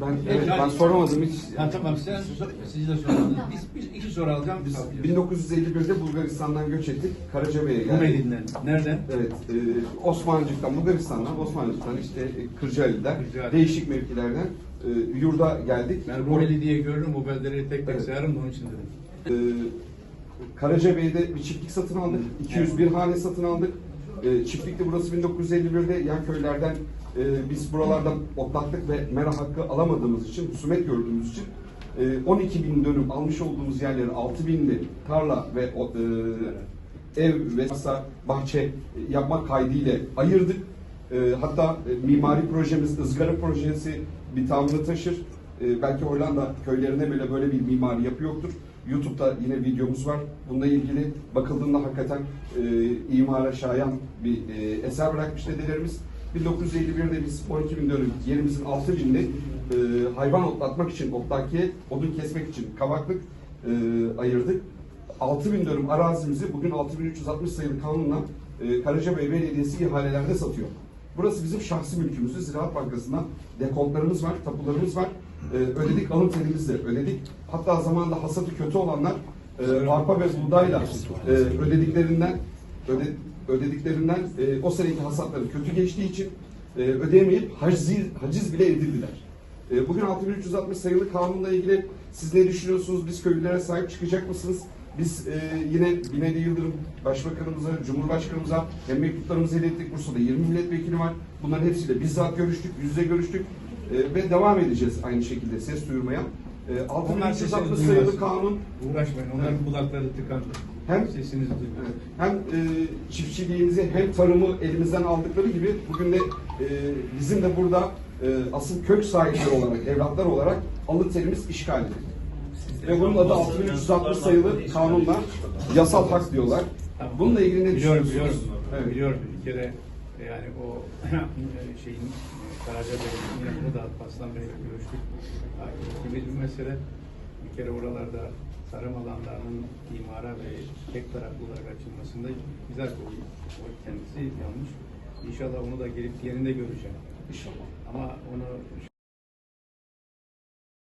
Ben evet, ben soramadım hiç. Ha, tamam sen siz de sorun. Biz, biz iki soru alacağım. Biz Biz 1951'de Bulgaristan'dan göç ettik. Karacabey'e geldik. Rumeli'den. Nereden? Evet, e, Osmancık'tan, Bulgaristan'dan, Osmancık'tan işte e, Kırcaali'den, Kırcaali. değişik mevkilerden e, yurda geldik. Ben Rumeli diye gördüm. O beldeleri tek tek Evet. sayarım da onun için dedim. E, Karacabey'de bir çiftlik satın aldık. 201 hane satın aldık. E, çiftlikte burası 1951'de yan köylerden e, biz buralardan otlattık ve mera hakkı alamadığımız için, husumet gördüğümüz için e, 12 bin dönüm almış olduğumuz yerleri 6 binli tarla ve e, ev ve bahçe yapmak kaydıyla ayırdık. E, hatta e, mimari projemiz, ızgara projesi bir tavrını taşır. E, belki Hollanda köylerine bile böyle bir mimari yapı yoktur. YouTube'da yine videomuz var. Bununla ilgili bakıldığında hakikaten e, imara şayan bir e, eser bırakmış dedelerimiz. 1951'de biz 12 bin dönüm yerimizin 6 binini e, hayvan otlatmak için, otlakiye odun kesmek için kabaklık e, ayırdık. 6 bin dönüm arazimizi bugün 6360 sayılı kanunla e, Karacabey Belediyesi ihalelerde satıyor. Burası bizim şahsi mülkümüzü Ziraat Bankası'ndan dekontlarımız var, tapularımız var. E, ödedik alın terimizle ödedik. Hatta zamanında hasatı kötü olanlar e, arpa ve buğdayla e, ödediklerinden öde, ödediklerinden e, o seneki hasatları kötü geçtiği için e, ödeyemeyip haciz, haciz bile edildiler. E, Bugün 6360 sayılı kanunla ilgili siz ne düşünüyorsunuz? Biz köylülere sahip çıkacak mısınız? Biz e, yine Binali Yıldırım Başbakanımıza, Cumhurbaşkanımıza hem mektuplarımızı ilettik. Bursa'da 20 milletvekili var. Bunların hepsiyle bizzat görüştük, yüz yüze görüştük. E, ve devam edeceğiz aynı şekilde ses duyurmaya. E, Onlar sesini 6360 duymasın. sayılı kanun Uğraşmayın. Onların kulakları tıkandı. Hem- Sesinizi duymuyor. Evet. Hem e, çiftçiliğimizi hem tarımı elimizden aldıkları gibi bugün de e, bizim de burada e, asıl kök sahipleri olarak, evlatlar olarak alın terimiz işgal edildi. Ve bunun adı 6360 sayılı kanunla yasal hak diyorlar. Bununla ilgili ne Biliyorum, düşünüyorsunuz? biliyorum. Evet. Biliyorum. Bir kere e, yani o şeyin Karacabey'in yine bunu da Aslan Bey'le görüştük. Takip ettiğimiz bir mesele. Bir kere oralarda tarım alanlarının imara ve tek taraflı olarak açılmasında güzel bir o kendisi yanlış. İnşallah onu da gelip yerinde göreceğim. İnşallah. Ama onu